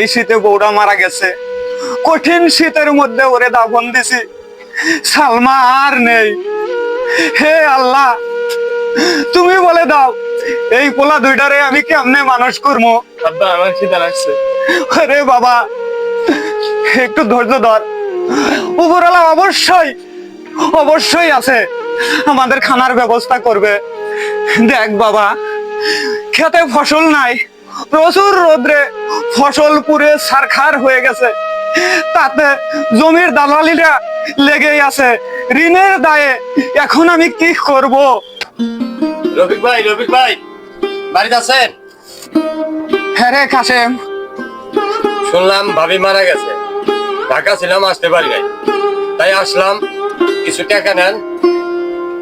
এই শীতে বউটা মারা গেছে। কঠিন শীতের মধ্যে ওরে দাফন দিছি। সালমা আর নেই। হে আল্লাহ তুমি বলে দাও এই পোলা দুইটারে আমি কেমনে মানুষ করব? আব্বা আমার খিদা লাগছে। আরে বাবা একটু ধৈর্য ধর। উপরওয়ালা অবশ্যই অবশ্যই আছে। আমাদের খানার ব্যবস্থা করবে। দেখ বাবা খেতে ফসল নাই। প্রচুর রোদ্রে ফসল পুড়ে সারখার হয়ে গেছে। তাতে জমির দালালিরা লেগেই আছে। ঋণের দায়ে এখন আমি কি করব? রফিক ভাই রফিক ভাই বাড়িতে আছেন? হ্যাঁ রে কাসেম শুনলাম ভাবি মারা গেছে। ঢাকা ছিলাম আসতে পারি নাই। তাই আসলাম কিছু টাকা নেন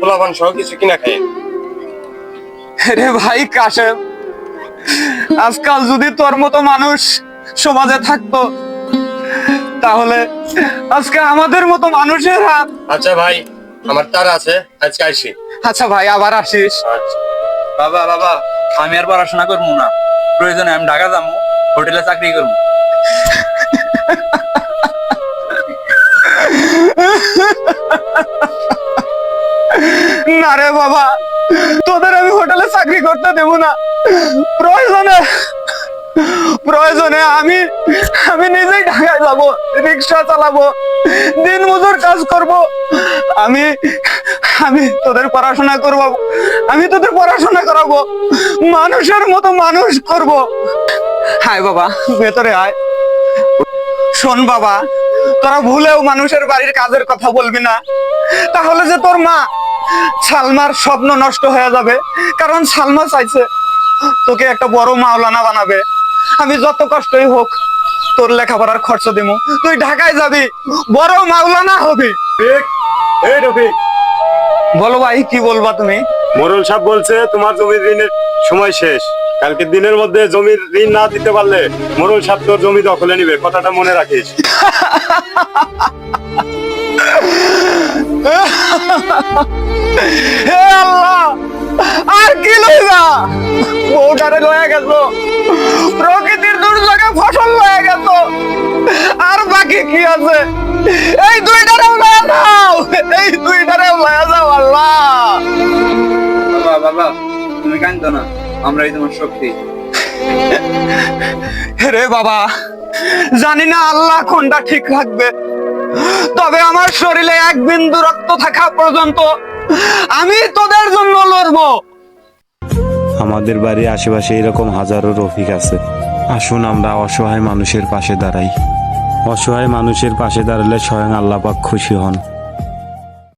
পোলাপান সহ কিছু কিনা খাই রে ভাই কাশেম। আজকাল যদি তোর মতো মানুষ সমাজে থাকতো তাহলে আজকে আমাদের মতো মানুষের হাত আচ্ছা ভাই আমার তার আছে আজকে আইসি। আচ্ছা ভাই আবার আসিস। আচ্ছা। বাবা বাবা আমি আর পড়াশোনা করব না। প্রয়োজনে আমি ঢাকা যাব হোটেলে চাকরি করব। না রে বাবা চাকরি করতে দেব না। প্রয়োজনে প্রয়োজনে আমি আমি নিজেই ঢাকায় যাব, রিক্সা চালাবো, দিন মজুর কাজ করব। আমি আমি তোদের পড়াশোনা করব, আমি তোদের পড়াশোনা করাবো, মানুষের মতো মানুষ করব। হায় বাবা, ভেতরে আয়। শোন বাবা তোরা ভুলেও মানুষের বাড়ির কাজের কথা বলবি না। তাহলে যে তোর মা সালমার স্বপ্ন নষ্ট হয়ে যাবে কারণ সালমা চাইছে তোকে একটা বড় মাওলানা বানাবে। আমি যত কষ্টই হোক তোর লেখাপড়ার খরচ দিব তুই ঢাকায় যাবি বড় মাওলানা হবি। বলো ভাই কি বলবা তুমি? মোরল সাহেব বলছে, তোমার জমির ঋণের সময় শেষ। কালকে দিনের মধ্যে জমির ঋণ না দিতে পারলে মোরল সাহেব তোর জমি দখলে নিবে। কথাটা মনে রাখিস। হে আল্লাহ, আর কি লইবা বউটারে লয়ে গেল। প্রকৃতির দুর্যোগে ফসল লয়ে গেল। আর বাকি কি আছে? এই দুইটারে লয়ে যাও। এই দুইটারে লয়ে বাবা তুমি কান্দো না আমরাই তোমার শক্তি। রে বাবা জানি না আল্লাহ কোনটা ঠিক রাখবে তবে আমার শরীরে এক বিন্দু রক্ত থাকা পর্যন্ত আমি তোদের জন্য লড়বো। আমাদের বাড়ির আশেপাশে এরকম হাজারো রফিক আছে। আসুন আমরা অসহায় মানুষের পাশে দাঁড়াই। অসহায় মানুষের পাশে দাঁড়ালে স্বয়ং আল্লাপাক খুশি হন।